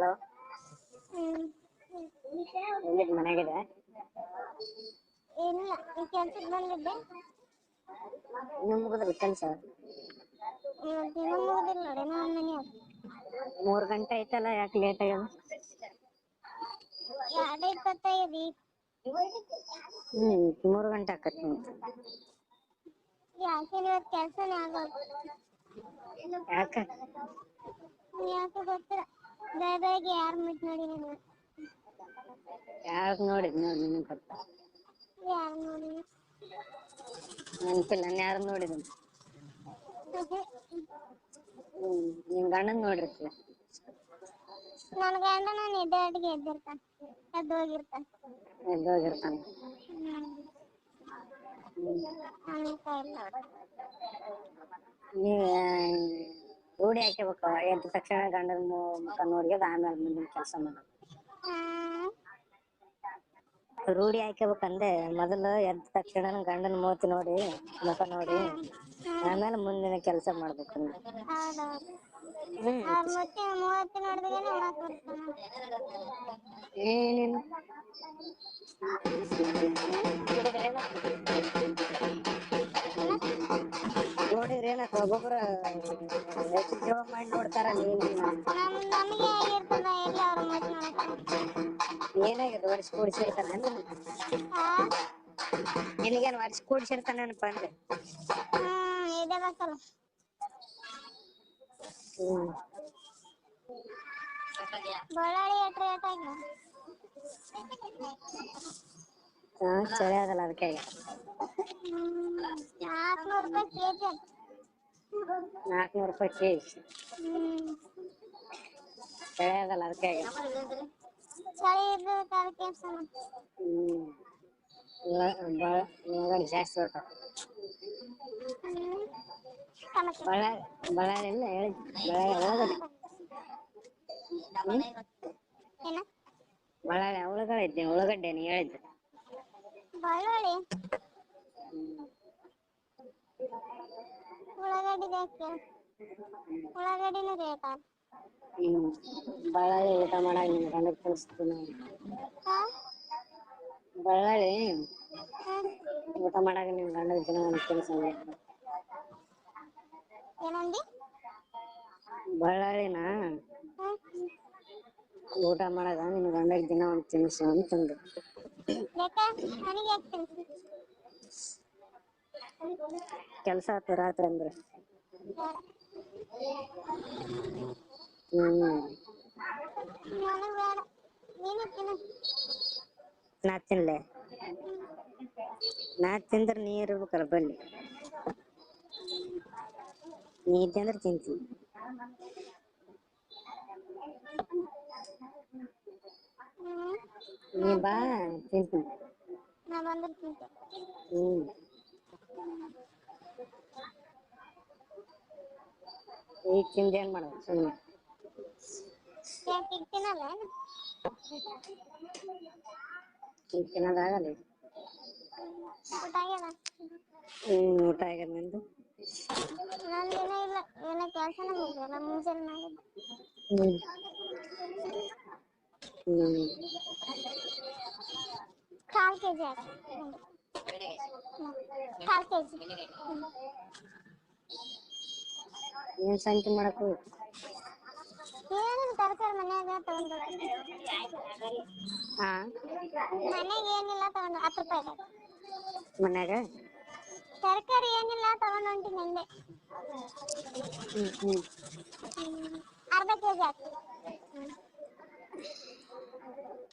Hello. ಎಲ್ಲಿದ್ ಮನೆಗಿದೆ ಏನಿಲ್ಲ ಕೆಲ್ಸಕ್ಕೆ ಬಂದಿದ್ದೆ? ಇನ್ನು ಮುಗಿದ್ರಿ ಕೆಲಸ ಇವತ್ತು ಇನ್ನೂ ಮುಗುದಿಲ್ಲ ನೋಡಿ ನಮ್ಮ ಮನೆ ಮೂರ್ ಗಂಟೆ ಆಯ್ತಲ್ಲ ಯಾಕೆ ಲೇಟ್ ಆಗ್ಯದ? ಎರಡು ಇಪ್ಪತ್ತೈದು. ಹ್ಮ್ ಮೂರು ಗಂಟೆ ಆಕತಿ ಯಾಕೆ ಇವತ್ತು ಕೆಲಸನೇ ಆಗೋದು ಯಾಕೆ? ಯಾಕೆ ಗೊತ್ತಿಲ್ಲ? ಬೆಳ ಬೆಳಗ್ಗೆ ಯಾರು ಮುಟ್ ನೋಡಿ ನಾನು ಯಾರು ನೋಡಿದ್ ನೋಡಿ ನಿನಗೆ ಗೊತ್ತ ಯಾರು ನೋಡಿ ನೆನಪಿಲ್ಲ ನಾನು ಯಾರು ನೋಡಿದ್ ಹ್ಮ್ ನಿಮ್ ಗಂಡನ್ ನೋಡಿರ್ತೀವಿ ನನ್ನ ಗಂಡ ನಾನು ಎದ್ದೆ ಅಡಿಗೆ ಎದ್ದಿರ್ತಾನೆ ಎದ್ದು ಹೋಗಿರ್ತಾನೆ ಎದ್ದು ಹೋಗಿರ್ತಾನೆ ನನ್ನ ಕೈಯಲ್ಲಿ ನೋಡು ನೀವ್ ರೂಢಿ ಹಾಕ್ಯಬೇಕು. ಎದ್ದ ತಕ್ಷಣ ಗಂಡನ ಮುಖ ನೋಡ್ಯದ ಆಮೇಲೆ ಮುಂದಿನ ಕೆಲಸ ಮಾಡೋದು. ರೂಢಿ ಹಾಕಬೇಕಂದೆ ಮೊದಲು ಎದ್ದ ತಕ್ಷಣ ಗಂಡನ ಮೂತಿ ನೋಡಿ ಮುಖ ನೋಡಿ ಆಮೇಲೆ ಮುಂದಿನ ಕೆಲಸ ಮಾಡ್ಬೇಕು. ಏನೇನು ನೋಡಿದ್ರೆ ಏನಕ್ಕ ಒಬ್ಬೊಬ್ರು ಎಷ್ಟು ಜೀವ ಮಾಡಿ ನೋಡ್ತಾರ ನೀನ್ ನಮ್ ನಮಗೆ ಆಗಿರ್ತದ ಎಲ್ಲಿ ಅವ್ರ ಮತ್ತೆ ನೋಡಕ್ಕೆ ಏನಾಗಿದೆ ವರ್ಷ ಕೂಡಿಸಿರ್ತಾನೆ ಆ ನಿನಗೇನು ವರ್ಷ ಕೂಡಿಸಿರ್ತಾನೇನಪ್ಪ ಅಂದೆ ಹ್ಮ್ ಇದೆ ಬೇಕಲ್ಲ ಹ್ಮ್ ಬಳ್ಳಾಳಿ ಎಟ್ ರೇಟ್ ಆಗಿ ಹಾ ಚಳಿ ಆಗಲ್ಲ ಅದಕ್ಕೆ ನಾಲ್ಕುನೂರು ರೂಪಾಯಿ ಕೆಜಿ ಅದು ನಾಲ್ಕುನೂರು ರೂಪಾಯಿ ಕೆಜಿ ಹ್ಮ್ ಚಳಿ ಆಗಲ್ಲ ಅದಕ್ಕೆ ಚಳಿ ಇದ್ದದಕ್ಕೆ ಅದಕ್ಕೆ ಸಮ ಹ್ಮ್ ಉಳ್ಳಾಗಡ್ಡಿ ಜಾಸ್ತಿ ಹೊರ್ತಾವ ಹ್ಮ್ ಟಮಟೆ ಬಳ್ಳಾರಿ ಬಳ್ಳಾರಿ ಇಲ್ಲ ಹೇಳಿ ಬಳ್ಳಾರಿ ಒಳಗಡೆ ಏನ ಬಳ್ಳಾರಿ ಒಳಗಡೆ ಇದ್ದೆ ಒಳಗಡ್ಡೆ ನೀ ಹೇಳಿದ್ದೆ ಬಳ್ಳುಳ್ಳಿ ಉಳ್ಳಾಗಡ್ಡಿ ಬೇಕು? ಉಳ್ಳಾಗಡ್ಡಿನೂ ಬೇಕಾ? ಹ್ಮ್ ಬಳ್ಳಾರಿ ಊಟ ಮಾಡಾಗ ನಿನ್ ಗಂಡಗ್ ಹಾ? ಬಳ್ಳಾರಿ ಊಟ ಮಾಡಾಗ ನಿಮ್ ಗಂಡಗ್ ದಿನ ಒಂದು ತಿನ್ನಿಸಂಗೆ ಏನಂದಿ? ಬಳ್ಳಾರಿನ ಊಟ ಮಾಡಾಗ ನಿಮ್ ಗಂಡಗ್ ದಿನ ಒಂದು ತಿನ್ನಿಸು ಅಂತಂದ್ರು ಯಾಕ ನನಗೆ ಯಾಕೆ ತಿನ್ಸಿ ಕೆಲಸ ಆತು ರಾತ್ರಿ ಅಂದ್ರೆ. ಹ್ಮ್. ನಾ ತಿನ್ಲೆ. ನಾ ತಿಂದ್ರ ನೀ ಇರ್ಬೇಕಲ್ಲ ಬಲ್ಲಿ ನೀ ತಿಂದ್ರೆ ತಿಂತೀನಿ ನೀ ಬಾ ತಿಂತೀನಿ. ಹ್ಮ್. ಈಗ ತಿಂದ ಏನ್ ಮಾಡೋದು ಸುಮ್ಮನೆ ಈಗ. ತಿನ್ನೋದಾಗಲ್ಲ ಊಟ ಆಗಲ್ಲ ನಿಂದು? ನಂದೇನೂ ಇಲ್ಲ ಏನೋ ಕೆಲಸನೇ ಮುಗಿದಿಲ್ಲ ಮುಂಜಾನೆ ಮಾಡಿದ್ದೆ ಹ್ಮ್. ಹ್ಮ್. ಕಾಲ್ ಕೆಜಿ ಹಾಕು. ಏನ್ ಸಂತಿ ಮಾಡಕ್ ಹೋಗಿ ಏನಿಲ್ಲ ತರಕಾರಿ ಮನ್ಯಾಗ ತಗೊಂಡ್ ಹಾ ಮನ್ಯಾಗ ಏನಿಲ್ಲ ತಗೊಂಡ್ ಹತ್ತು ರೂಪಾಯಿ. ಮನ್ಯಾಗ ತರಕಾರಿ ಏನಿಲ್ಲ ತಗೊಂಡ್ ಹೊಂಟಿನಿ ಹ್ಮ್. ಅರ್ಧ ಕೆಜಿ ಹಾಕು.